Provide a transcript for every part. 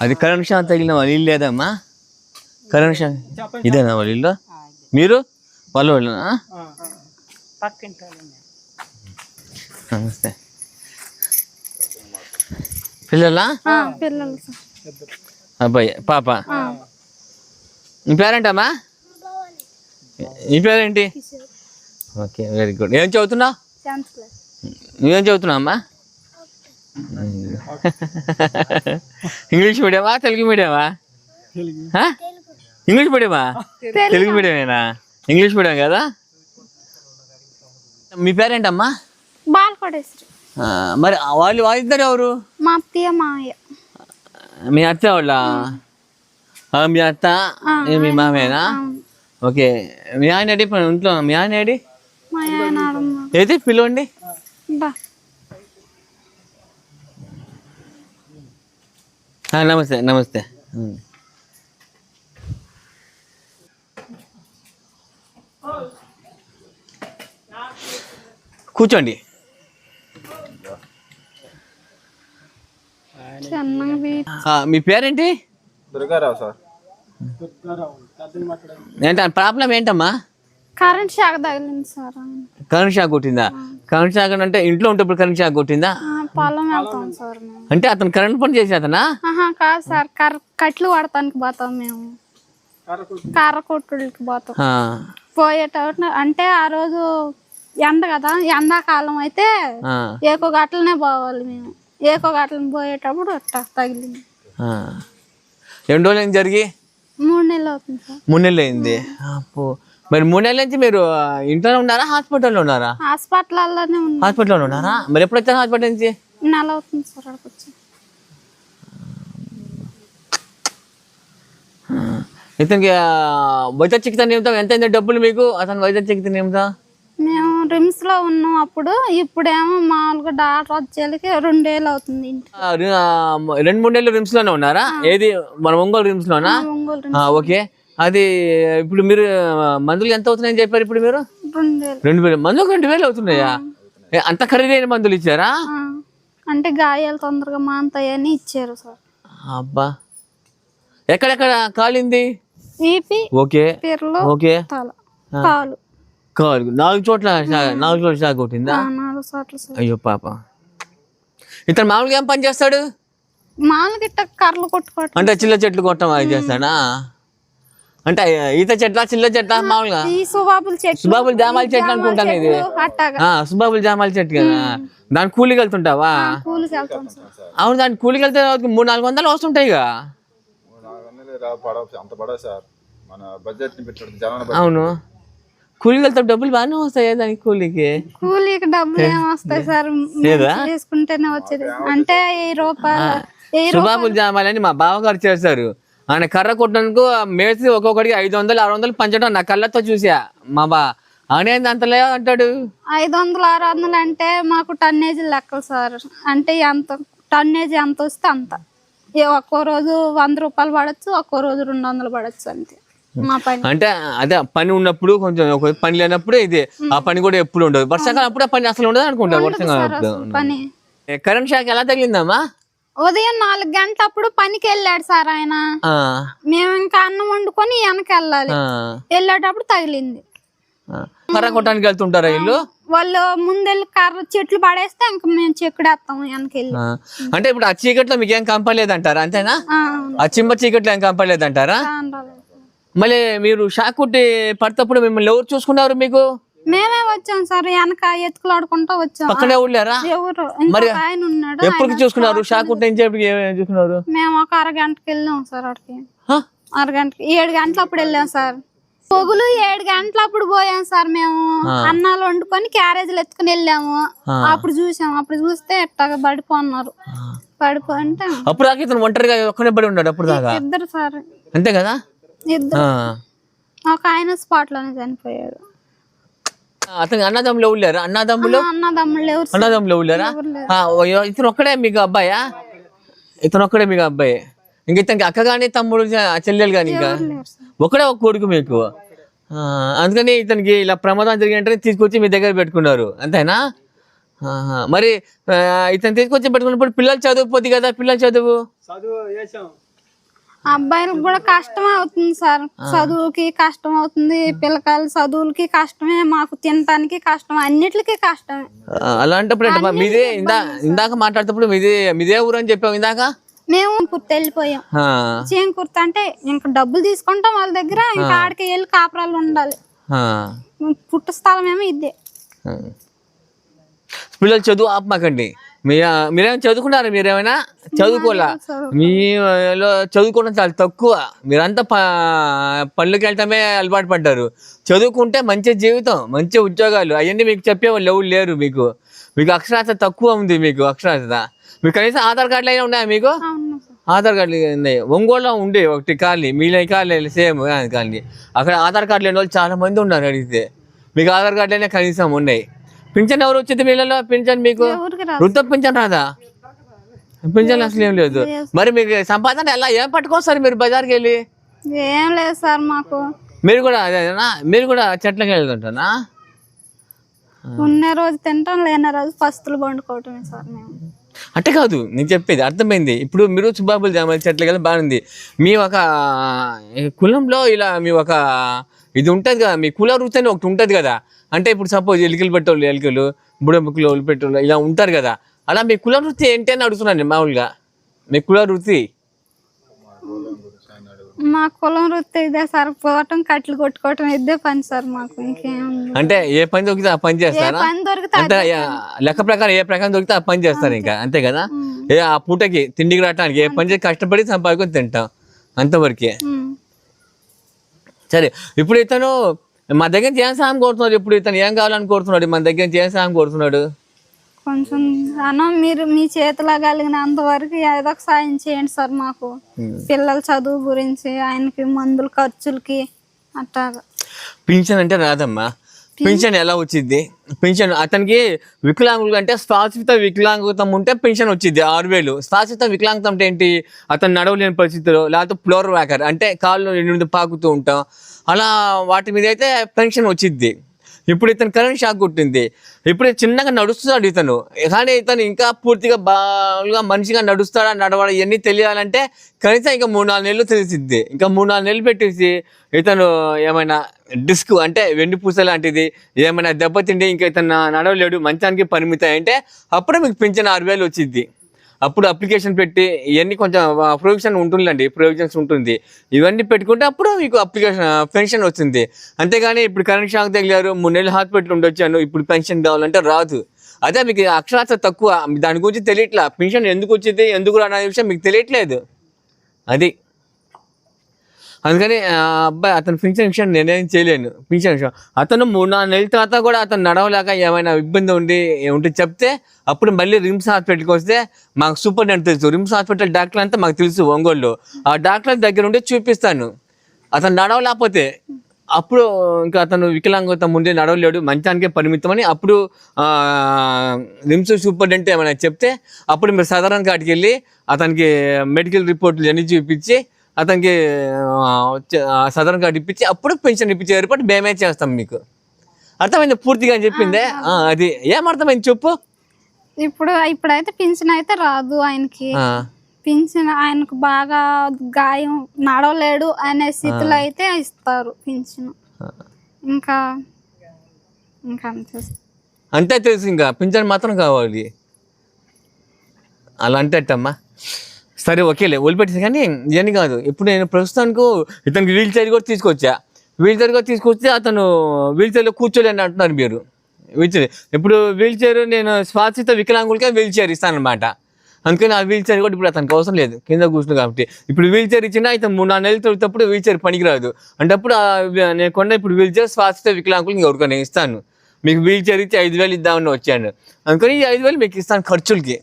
అది current shock తగిలిన వాళ్ళ ఇల్లు లేదమ్మా కరెంట్ షాక్ ఇదేనా వాళ్ళ ఇల్లు మీరు? వాళ్ళ వాళ్ళనా. నమస్తే. పిల్లలా? అబ్బాయి పాప? నీ పేరేంటమ్మా? నీ పేరేంటి? Okay very good. ఏం చదువుతున్నావు? నువ్వేం చదువుతున్నావు అమ్మా ఇంగ్లీష్ మీడియమా తెలుగు మీడియమా? ఆ? ఇంగ్లీష్ మీడియమా? తెలుగు. మీడియమేనా? ఇంగ్లీష్ మీడియం కదా? మీ పేరేంటమ్మా? బాలకోటేశ్వరి. ఆ, మరి వాళ్ళు వాళ్ళిద్దరు ఎవరు? మా అత్తయ్య మామయ్య మీ అత్త వాళ్ళ? ఆ, మీ అత్త? ఏ మీ మామేనా ఓకే. మీ ఆయన ఇంట్లో మీ ఆయన. ఏది? పిలవండి బా ఆ, నమస్తే నమస్తే. కూర్చోండి. మీ పేరేంటి? దుర్గారావు సార్. ఏంట ప్రాబ్లం ఏంటమ్మా? కరెంట్ షాక్ తగిలింది సార్. కరెంట్ షాక్ కొట్టిందా? కరెంట్ షాక్ అంటే ఇంట్లో ఉంటప్పుడు కరెంట్ షాక్ కొట్టిందా? పొలం వెళ్తాం సార్ మేము. అంటే అతను కరెంట్ పని చేసే అతనా ఆహా కాదు సార్. కర్ర కట్లు పడటానికి పోతాం మేము. కర్ర కొట్టుడికి పోతాం. ఆ, పోయేటప్పుడు అంటే ఆ రోజు ఎండ కదా ఎండాకాలం అయితే ఆ, ఏకో గట్లనే పోవాలి మేము. ఏకో గట్లని పోయేటప్పుడు అట్టా తగిలింది. ఆ. ఎన్ని రోజులు అయింది జరిగి? మూడు నెలలు అవుతుంది సార్. మూడు నెలలు అయింది. అప్పో మరి మూడు నెలల నుంచి మీరు ఆ, ఇంట్లోనే ఉన్నారా హాస్పిటల్లో ఉన్నారా? హాస్పిటల్లోనే ఉంది హాస్పిటల్లో ఉన్నారా? మరి ఎప్పుడు వచ్చారు హాస్పిటల్ నుంచి? నెల అవుతుంది సార్ అక్కడికి వచ్చి ఇతనికి వైద్య చికిత్స నిమిత్తం ఎంత అయింది డబ్బులు మీకు? అతను వైద్య చికిత్స నిమిత్తం? మేము రిమ్స్లో ఉన్నాం అప్పుడు. ఇప్పుడేమో మామూలుగా డాక్టర్ వచ్చేళ్ళకి రెండేళ్ళు అవుతుంది ఇంటి. ఆ, రి- ఆ, రెండు మూడు నెలలు రిమ్స్లోనే ఉన్నారా ఏది? మన ఒంగోలు రిమ్స్ లోనా ఒంగోలు ఓకే. అది ఇప్పుడు మీరు ఆ, మందులు ఎంత అవుతున్నాయని చెప్పారు ఇప్పుడు మీరు? రెండేళ్ళు. రెండు వేలు. మందులకు రెండు వేలు అవుతున్నాయా? ఏ, అంత ఖరీదైన మందులు ఇచ్చారా? ఆ, అంటే గాయాలు తొందరగా మాంతాయని ఇచ్చారు సార్. అబ్బా. ఎక్కడెక్కడ కాలింది? వీపి ఓకే. పిర్రలు ఓకే. తల కాలు. కాలు. నాలుగు చోట్ల నాలుగు చోట్ల షాక్ కొట్టిందా? నాలుగు చోట్ల అయ్యో పాప. ఇతను మామూలుగా ఏం పని చేస్తాడు? మామూలుగా ఇట్ట కర్రలు కొట్టుకోవటం అంటే చిల్ల చెట్లు కొట్టడం అది చేస్తాడా? అంటే ఈత చెట్ల చిల్ల చెట్ల మామూలుగా? ఈ సుబాబుల జామాల చెట్లు జామ అనుకుంటాను ఇది సుబాబుల్ జామాల చెట్టు కదా. దాని కూలికి వెళ్తుంటావా? అవును దాని కూలికి వెళ్తే మూడు నాలుగు వందలు వస్తుంటాయి అవును. కూలికి వెళ్తే డబ్బులు బాగానే వస్తాయి దానికి కూలికి? కూలీకి డబ్బులు ఏం వస్తాయి సార్? లేదా? చేసుకుంటేనే వచ్చేది. అంటే వెయ్యి రూపాయలు సుబాబుల్ జామాలని మా బావగారు చేస్తారు ఆయన కర్ర కొట్టడానికి మేసి ఒక్కొక్కడికి ఐదు వందలు ఆరు వందలు పంచడం నా కళ్ళతో చూసా మా బా ఆయన అంతలే అంటాడు? ఐదు వందలు ఆరు వందలు అంటే మాకు టన్నేజీ లెక్కలు సార్. అంటే ఎంత టన్నేజీ ఎంత వస్తే అంత. ఏ ఒక్కో రోజు వంద రూపాయలు పడచ్చు ఒక్కో రోజు రెండు వందలు పడచ్చు అంతే. మా పని. అంటే అదే పని ఉన్నప్పుడు కొంచెం ఒక పని లేనప్పుడు ఇది. ఆ పని కూడా ఎప్పుడు ఉండదు. వర్షాకాలం అప్పుడు ఆ పని అసలు ఉండదు అనుకుంటారు వర్షాకాలం పని. కరెంట్ షాక్ ఎలా తగిలిందమ్మా? ఉదయం నాలుగు గంటలప్పుడు పనికి వెళ్ళాడు సార్ ఆయన. మేము ఇంకా అన్నం వండుకొని వెనక వెళ్ళాలి వెళ్ళేటప్పుడు తగిలింది. ఆ. కర్ర కొట్టడానికి వెళ్తుంటారా ఇల్లు? వాళ్ళు ముందెళ్ళి కర్ర చెట్లు పడేస్తే ఇంకా మేము చెక్కుడేస్తాం వెనకెళ్ళి. అంటే ఇప్పుడు ఆ చీకట్లో మీకు ఏం కంపలేదంటారా అంతేనా? ఆ, చింబ చీకట్లో ఏం కంపలేదంటారా. మళ్ళీ మీరు షాక్ కొట్టి పడినప్పుడు మిమ్మల్ని ఎవరు చూసుకున్నారు మీకు? మేమే వచ్చాం సార్ వెనక ఎత్తుకులాడుకుంటా వచ్చాం. పక్కనే ఊళ్ళారా? ఎవరు? ఇంకొక ఆయన ఉన్నాడు ఎప్పటికి చూసుకున్నారు? షాక్ చూసుకున్నారు? మేము ఒక అరగంటకి వెళ్ళాం సార్ అక్కడికి? అరగంటకి ఏడు గంటలు అప్పుడు వెళ్ళాం సార్. పొగులు ఏడు గంటలప్పుడు పోయాం సార్ మేము. అన్నాలు వండుకొని క్యారేజీలు ఎత్తుకుని వెళ్ళాము. అప్పుడు చూసాం అప్పుడు చూస్తే ఎట్టగా పడిపోన్నారు. పడిపోంటే అప్పుడు దాకా ఇతను ఒంటరిగా ఒక్కనే పడి ఉన్నాడు అప్పుడు దాకా? ఇద్దరు సార్. అంతే కదా? ఇద్దరు. ఒక ఆయన స్పాట్లోనే చనిపోయాడు. అతనికి అన్నదమ్ములు ఎవరు లేరా అన్నదమ్ములు ఎవరు? అన్నదమ్ములు ఎవరు ఓ, ఇతను ఒక్కడే మీకు అబ్బాయా? ఇతను ఒక్కడే మీకు అబ్బాయి? ఇంక ఇతనికి అక్క కానీ తమ్ముడు చెల్లెలు కానీ ఇంకా. ఒకడే ఒక కొడుకు మీకు? ఆ, అందుకని ఇతనికి ఇలా ప్రమాదం జరిగినట్టు తీసుకొచ్చి మీ దగ్గర పెట్టుకున్నారు. అంతేనా. మరి ఇతను తీసుకొచ్చి పెట్టుకున్నప్పుడు పిల్లలు చదువుపోద్ది కదా? పిల్లలు చదువు? అబ్బాయిలకు కూడా కష్టం అవుతుంది సార్. చదువుకి కష్టం అవుతుంది పిల్లకాయల చదువులకి కష్టమే మాకు తినటానికి కష్టం అన్నిటికీ కష్టమే. అలాంటప్పుడు? మీదే ఇందా ఇందాక మాట్లాడేటప్పుడు మీదే మీదే ఊరు అని చెప్పావు ఇందాక? మేము కుర్తి వెళ్ళిపోయాం. చేయం కుర్తి అంటే ఇంకా డబ్బులు తీసుకుంటాం వాళ్ళ దగ్గర ఇంకా ఆడికి వెళ్ళి కాపురాలు ఉండాలి. పుట్ట స్థలం ఏమో ఇదే. పిల్లలు చదువు ఆపమాకండి. మీ మీరేమైనా చదువుకున్నారా? మీరేమైనా చదువుకోలే. మీలో చదువుకోవడం చాలా తక్కువ. మీరంతా ప పనులకు వెళ్ళటమే అలవాటు పడ్డారు. చదువుకుంటే మంచి జీవితం మంచి ఉద్యోగాలు. అవన్నీ మీకు చెప్పేవాళ్ళు ఎవరు లేరు మీకు. మీకు అక్షరాస్యత తక్కువ ఉంది మీకు అక్షరాస్యత. మీకు కనీసం ఆధార్ కార్డులు అయినా ఉన్నాయా మీకు? ఆధార్ కార్డులు ఉన్నాయి. ఒంగోలులో ఉండే ఒకటి కాలనీ మీలో కాలనీ సేమ్ కాలనీ. అక్కడ ఆధార్ కార్డు లేని వాళ్ళు చాలా మంది ఉన్నారు అడిగితే. మీకు ఆధార్ కార్డులనే కనీసం ఉన్నాయి. పింఛన్ ఎవరు వచ్చింది మీలలో పింఛన్ మీకు? వృద్ధ పింఛన్ రాదా? పింఛన్ అసలు ఏం లేదు. మరి మీకు సంపాదన ఎలా? ఏం పట్టుకొస్తారు మీరు బజార్కి వెళ్ళి? ఏం లేదు సార్ మాకు. మీరు కూడా అదేనా? మీరు కూడా చెట్లకి వెళ్తుంటానా ఉన్న రోజు తింటాం లేని రోజు పస్తులు పండుకోవటమే సార్ మేము. అంటే కాదు నేను చెప్పేది అర్థమైంది. ఇప్పుడు మీరు సుబాబుల్ జామల చెట్లకి వెళ్ళి బాగుంది. మీ ఒక కులంలో ఇలా మీ ఒక ఇది ఉంటుంది కదా మీ కుల వృత్తి ఒకటి ఉంటుంది కదా. అంటే ఇప్పుడు సపోజ్ ఎలికలు పెట్టేవాళ్ళు ఎలికలు బుడబుక్కులు ఒళ్ళు పెట్టేవాళ్ళు ఇలా ఉంటారు కదా. అలా మీ కుల వృత్తి ఏంటి అని అడుగుతున్నాను నేను మామూలుగా. మీ కుల వృత్తి? మా కులం వృత్తి ఇదే సార్ పోవటం కట్లు కొట్టుకోవటం ఇదే పని సార్ మాకు ఇంకేం. అంటే ఏ పని దొరికితే ఆ పని చేస్తారా? పని దొరికితే అంటే లెక్క ప్రకారం ఏ ప్రకారం దొరికితే ఆ పని చేస్తారు ఇంకా అంతే కదా? ఏ ఆ పూటకి తిండికి రావటానికి ఏ పని చేసి కష్టపడి సంపాదుకొని తింటాం అంతవరకే. సరే ఇప్పుడు ఇతను మా దగ్గర ఏం సాయం కోరుతున్నాడు? ఇప్పుడు ఇతను ఏం కావాలని కోరుతున్నాడు? మన దగ్గర ఏం సాయం కోరుతున్నాడు? కొంచెం అనం మీరు మీ చేతిలో కలిగినంత వరకు ఏదో ఒక సాయం చేయండి సార్ మాకు. పిల్లల చదువు గురించి ఆయనకి మందుల ఖర్చులకి అట్టాగా. పింఛన్ అంటే రాదమ్మా. పింఛన్ ఎలా వచ్చింది? పింఛన్ అతనికి వికలాంగులు అంటే శాశ్వత వికలాంగుతం ఉంటే పింఛన్ వచ్చింది ఆరు వేలు. శాశ్వత వికలాంగుతం అంటే ఏంటి? అతను నడవలేని పరిస్థితిలో లేకపోతే ఫ్లోర్ వ్యాకర్ అంటే కాళ్ళు నుండి పాకుతూ ఉంటాం. అలా వాటి మీద అయితే పెన్షన్ వచ్చింది. ఇప్పుడు ఇతను కరెంట్ షాక్ కొట్టింది. ఇప్పుడు చిన్నగా నడుస్తున్నాడు ఇతను. కానీ ఇతను ఇంకా పూర్తిగా బాగా మనిషిగా నడుస్తాడా నడవడా ఇవన్నీ తెలియాలంటే కనీసం ఇంకా మూడు నాలుగు నెలలు తెలిసిద్ది. ఇంకా మూడు నాలుగు నెలలు పెట్టేసి ఇతను ఏమైనా డిస్క్ అంటే వెండి పూస లాంటిది ఏమైనా దెబ్బతిండి ఇంకా ఇతను నడవలేడు మంచానికి పరిమితం అంటే అప్పుడే మీకు పింఛన్ ఆరు వేలు వచ్చింది అప్పుడు అప్లికేషన్ పెట్టి ఇవన్నీ కొంచెం ప్రొవిజన్ ఉంటుందండి ప్రొవిజన్స్ ఉంటుంది. ఇవన్నీ పెట్టుకుంటే అప్పుడు మీకు అప్లికేషన్ పెన్షన్ వస్తుంది అంతేగాని ఇప్పుడు కరెంట్ షాక్ తగిలారు మూడు నెలలు హాస్పిటల్ ఉండొచ్చాను ఇప్పుడు పెన్షన్ కావాలంటే రాదు. అదే మీకు అక్షరాస్యత తక్కువ దాని గురించి తెలియట్లా? పెన్షన్ ఎందుకు వచ్చింది ఎందుకు రాని విషయం మీకు తెలియట్లేదు. అది. అందుకని అబ్బాయి అతను పింఛన్ విషయం నేనేం చేయలేను. పింఛన్ విషయం. అతను మూడు నాలుగు నెలల తర్వాత కూడా అతను నడవలేక ఏమైనా ఇబ్బంది ఉండి ఉంటే చెప్తే అప్పుడు మళ్ళీ రిమ్స్ హాస్పిటల్కి వస్తే మాకు సూపరింటెండెంట్ తెలుసు. రిమ్స్ హాస్పిటల్ డాక్టర్ అంతా మాకు తెలుసు ఒంగోలు ఆ డాక్టర్ దగ్గర ఉండి చూపిస్తాను. అతను నడవలేకపోతే అప్పుడు ఇంకా అతను వికలాంగత ముందే నడవలేడు మంచానికే పరిమితం అని అప్పుడు రిమ్స్ సూపరింటెండెంట్ ఏమైనా చెప్తే అప్పుడు మీరు సాధారణ కాడికి వెళ్ళి అతనికి మెడికల్ రిపోర్ట్లు అన్నీ చూపించి అతనికి సాధారణ కార్డు ఇప్పించి అప్పుడు పెన్షన్ ఇప్పించే ఏర్పాటు మేమే చేస్తాం మీకు. అర్థమైంది? పూర్తిగా అని చెప్పిందే? అది ఏమర్థమైంది చెప్పు? ఇప్పుడు ఇప్పుడైతే పింఛన్ అయితే రాదు ఆయనకి. పింఛన్ ఆయనకు బాగా గాయం నడవలేడు అనే స్థితిలో అయితే ఇస్తారు పింఛన్ ఇంకా ఇంకా అంతే అంతే తెలుసు ఇంకా. పింఛన్ మాత్రం కావాలి. అలా అంటే అట్టమ్మా. సరే ఓకేలే వదిలిపెట్టేసి కానీ ఇవన్నీ కాదు. ఇప్పుడు నేను ప్రస్తుతానికి ఇతనికి వీల్ చైర్ కూడా తీసుకొచ్చా. వీల్ చైర్ కూడా తీసుకొస్తే అతను వీల్ చైర్లో కూర్చోలేని అంటున్నారు మీరు. వీల్ చైర్ ఇప్పుడు వీల్ చైర్ నేను శ్వాసిత వికలాంగులకే వీల్ చైర్ ఇస్తాను అందుకని ఆ వీల్ చైర్ కూడా ఇప్పుడు అతనికి అవసరం లేదు కింద కూర్చుని కాబట్టి. ఇప్పుడు వీల్ చైర్ ఇచ్చినా అయితే మూడు నాలుగు నెలలు తొలితప్పుడు వీల్ చైర్ పనికిరాదు. అంటే నేను కొన్న ఇప్పుడు వీల్ చైర్ శ్వాసిత వికలాంగులు ఇంకొకరికి నేను ఇస్తాను. మీకు వీల్ చైర్ ఇచ్చి ఐదు వేలు ఇద్దామని వచ్చాను. అందుకని ఈ ఐదు వేలు మీకు ఇస్తాను ఖర్చులకి.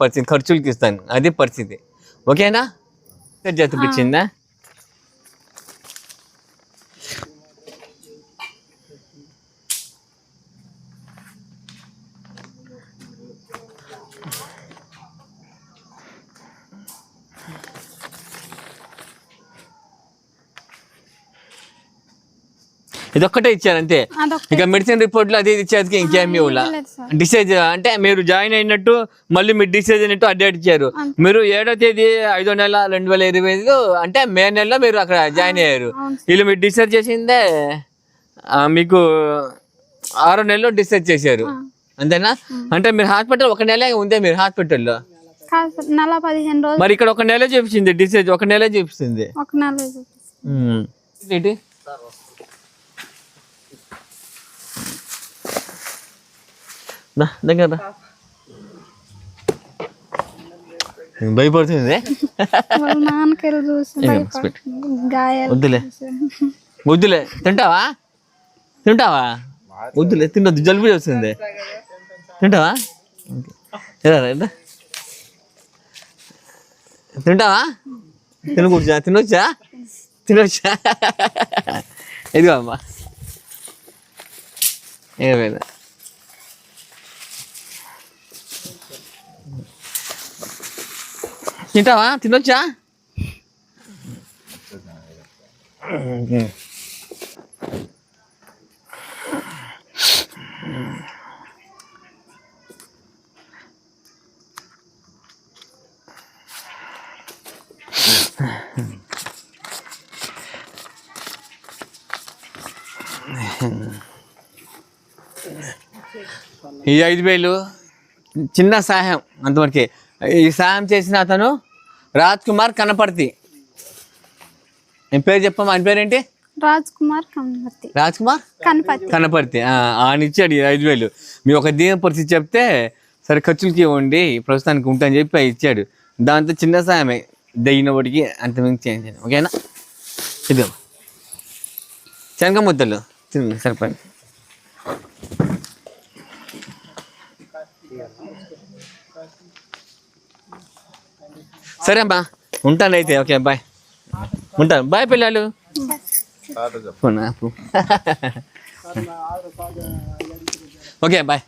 పరిస్థితి ఖర్చులకి ఇస్తాను అదే పరిస్థితి ఓకేనా జత పిచ్చిందా ఇదొక్కటే ఇచ్చారు అంతే ఇక మెడిసిన్ రిపోర్ట్లు అది ఇది ఇచ్చేది ఇంకేమి ఇవ్వాల. డిసైజ్ అంటే మీరు జాయిన్ అయినట్టు మళ్ళీ మీరు డిసైజ్ అయినట్టు అప్డేట్ ఇచ్చారు. మీరు ఏడో తేదీ ఐదో నెల రెండు వేల ఇరవై ఐదు అంటే మే నెలలో మీరు అక్కడ జాయిన్ అయ్యారు. వీళ్ళు మీరు డిసైడ్ చేసిందే మీకు ఆరో నెలలో డిసైడ్ చేశారు. అంతేనా? అంటే మీరు హాస్పిటల్ ఒక నెల ఉందే మీరు హాస్పిటల్లో? నెల పదిహేను రోజులు. మరి ఇక్కడ ఒక నెల చూపించింది డిసైజ్ ఒక నెల చూపిస్తుంది. ఒక నెల. ఏంటి? దా, దగ్గర రా. భయపడుతుంది వద్దులే. వద్దులే తింటావా తింటావా వద్దులే తినొద్దు జలుబు చేస్తుంది తింటావా. తింటావా తినకూడచా తినొచ్చా తినొచ్చా ఇదిగో అమ్మా ఏమైనా తింటావా? తినొచ్చా? ఈ ఐదు వేలు చిన్న సహాయం అంతవరకే. ఈ సహాయం చేసిన అతను రాజ్ కుమార్ కనపర్తి. ఏం పేరు చెప్పమ్మా ఆయన పేరేంటి? రాజ్ కుమార్ కమ్మర్తి రాజ్ కుమార్? కనపర్తి. ఆ, ఆయన ఇచ్చాడు ఈ ఐదు వేలు. మీ ఒక దీన పరిస్థితి చెప్తే సరే ఖర్చులకి ఇవ్వండి ప్రస్తుతానికి ఉంటాని చెప్పి ఆయన ఇచ్చాడు. దాంతో చిన్న సాయమే. దయ్యిన వాడికి అంత మించి చేంజ్ చేయను. ఓకేనా? ఇదిగో. శనగ ముద్దలు. సరిపోయింది సరే అమ్మా. ఉంటానైతే ఓకే బాయ్ ఉంటాను. బాయ్ పిల్లలు. Okay bye